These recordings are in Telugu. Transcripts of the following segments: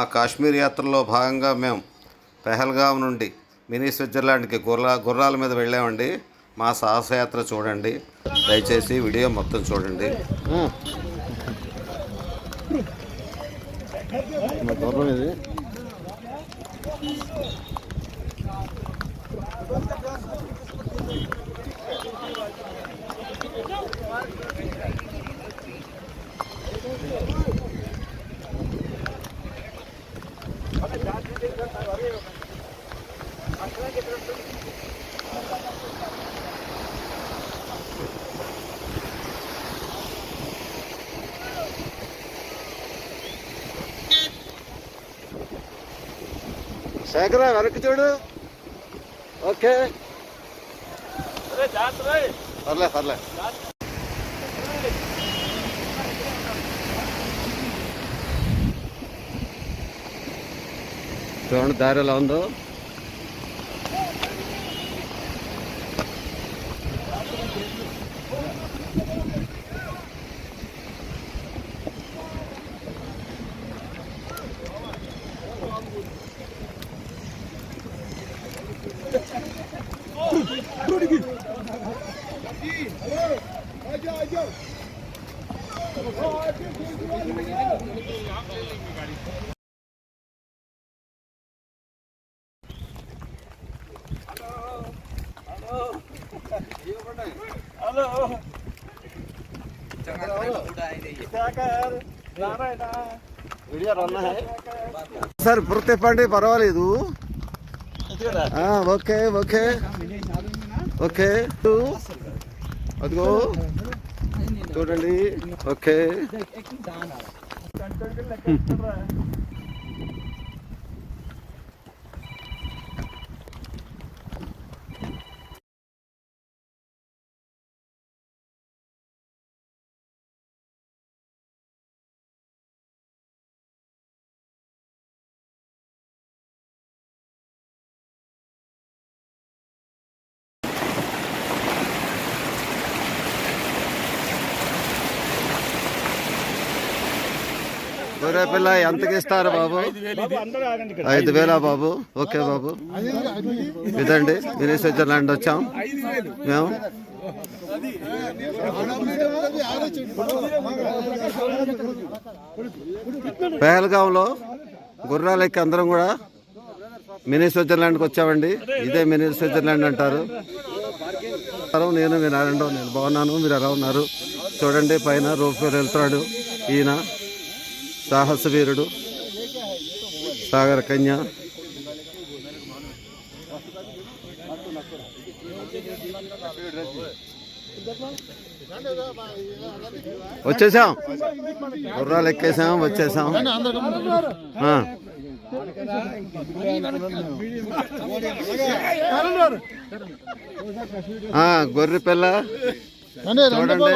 ఆ కాశ్మీర్ యాత్రలో భాగంగా మేము పెహల్గాం నుండి మినీ స్విట్జర్లాండ్కి గుర్రా గుర్రాల మీద వెళ్ళామండి. మా సాహసయాత్ర చూడండి. దయచేసి వీడియో మొత్తం చూడండి. ఇది శేఖర వెనక్కి చూడు. ఓకే. పర్లే పర్లే చూడండి దారి ఎలా ఉందో. సార్ ఇప్పుడు తిప్పండి పర్వాలేదు ఆ, ఓకే ఓకే ఓకే. అదిగో. చూడండి. ఓకే. గొర్రెపిల్ల ఎంతకి ఇస్తారు బాబు? ఐదు వేలా బాబు. ఓకే బాబు. ఇదండి మినీ స్విట్జర్లాండ్ వచ్చాం. మేము. పెహల్గాంలో గుర్రాలు ఎక్కి అందరం కూడా మినీ స్విట్జర్లాండ్కి వచ్చామండి. ఇదే మినీ స్విట్జర్లాండ్ అంటారు. నేను మీరు అరండో నేను బాగున్నాను మీరు ఎలా ఉన్నారు? చూడండి పైన రూఫ్ వెళ్తున్నాడు ఈయన. సాహస వీరుడు సాగర కన్య వచ్చేసాం. గుర్రాలు ఎక్కేసాం వచ్చేసాం. గొర్రె పిల్ల చూడండి.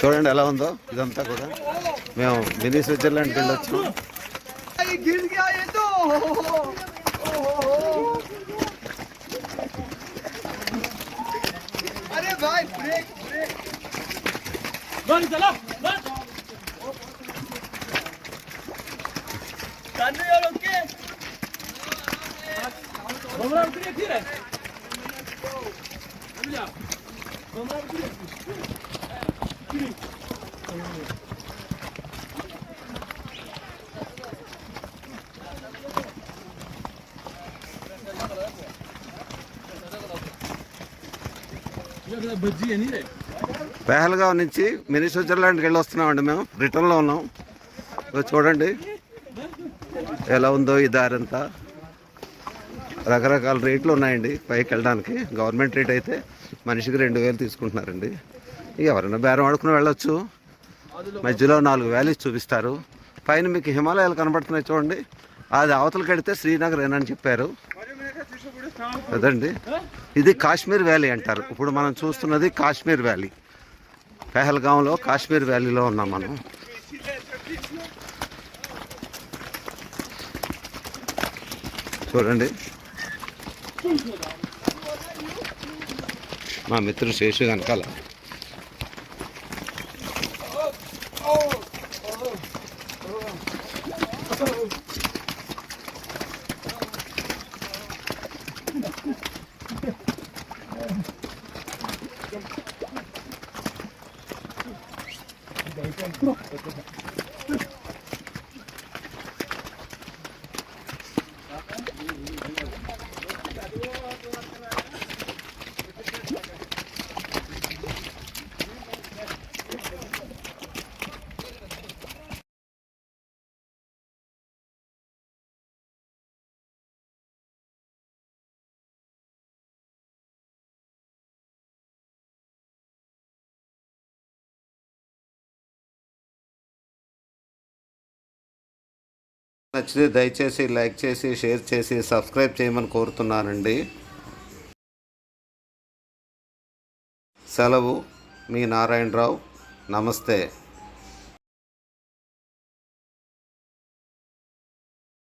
చూడండి ఎలా ఉందో ఇదంతా కూడా. మేము మినీ స్విట్జర్లాండ్కి వెళ్ళొచ్చాం गिर పెహల్గావ్ నుంచి మినీ స్విట్జర్లాండ్కి వెళ్ళి వస్తున్నామండి మేము. రిటర్న్లో ఉన్నాం. చూడండి. ఎలా ఉందో ఈ దారి అంతా. రకరకాల రేట్లు ఉన్నాయండి పైకి వెళ్ళడానికి. గవర్నమెంట్ రేట్ అయితే మనిషికి రెండు వేలు తీసుకుంటున్నారండి. ఇక ఎవరైనా బేరం ఆడుకుని వెళ్ళొచ్చు. మధ్యలో నాలుగు వ్యాలీస్ చూపిస్తారు. పైన మీకు హిమాలయాలు కనబడుతున్నాయి చూడండి. అది అవతల కడితే శ్రీనగర్ ఏనని చెప్పారు. అదండి. ఇది కాశ్మీర్ వ్యాలీ అంటారు. ఇప్పుడు మనం చూస్తున్నది కాశ్మీర్ వ్యాలీ. పెహల్గాంలో కాశ్మీర్ వ్యాలీలో ఉన్నాం మనం. చూడండి. మా మిత్రుడు శేషు వెనకాల. నచ్చితే దయచేసి లైక్ చేసి షేర్ చేసి సబ్స్క్రైబ్ చేయమని కోరుతున్నానండి. సెలవు మీ నారాయణరావు. నమస్తే.